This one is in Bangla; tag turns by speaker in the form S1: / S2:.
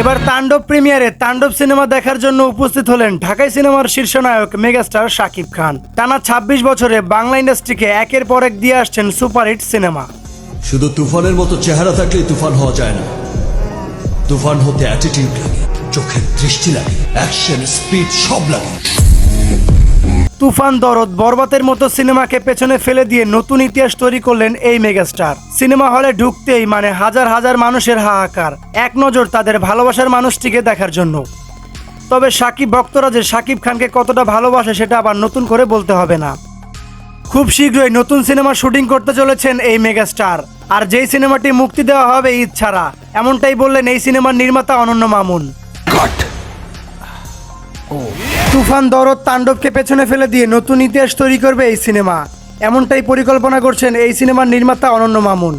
S1: তাণ্ডব প্রিমিয়ারে তাণ্ডব সিনেমা দেখার জন্য উপস্থিত হলেন ঢাকাই সিনেমার শীর্ষ নায়ক মেগাস্টার শাকিব খান। টানা ২৬ বছরে বাংলা ইন্ডাস্ট্রিকে একের পর এক দিয়ে আসছেন সুপারহিট সিনেমা।
S2: শুধু তুফানের মতো চেহারা থাকলে তুফান হওয়া যায় না। তুফান হতে অ্যাটিটিউড লাগে, চোখের দৃষ্টি লাগে অ্যাকশন স্পিড সব লাগে।
S1: তুফান দরদ বরবাতের মতো সিনেমাকে পেছনে ফেলে দিয়ে নতুন ইতিহাস তৈরি করলেন এই মেগাস্টার। সিনেমা হলে ঢুকতেই মানে হাজার হাজার মানুষের হাহাকার এক নজর তাদের ভালোবাসার মানুষটিকে দেখার জন্য। তবে সাকিব ভক্তরা যে সাকিব খানকে কতটা ভালোবাসে সেটা আবার নতুন করে বলতে হবে না। খুব শীঘ্রই নতুন সিনেমা শুটিং করতে চলেছেন এই মেগাস্টার আর যেই সিনেমাটি মুক্তি দেওয়া হবে ঈদ ছাড়া এমনটাই বললেন এই সিনেমার নির্মাতা অনন্য মামুন। তুফান, দরদ, তাণ্ডবকে পেছনে ফেলে দিয়ে নতুন ইতিহাস তৈরি করবে এই সিনেমা। এমনটাই পরিকল্পনা করছেন এই সিনেমার নির্মাতা অনন্য মামুন।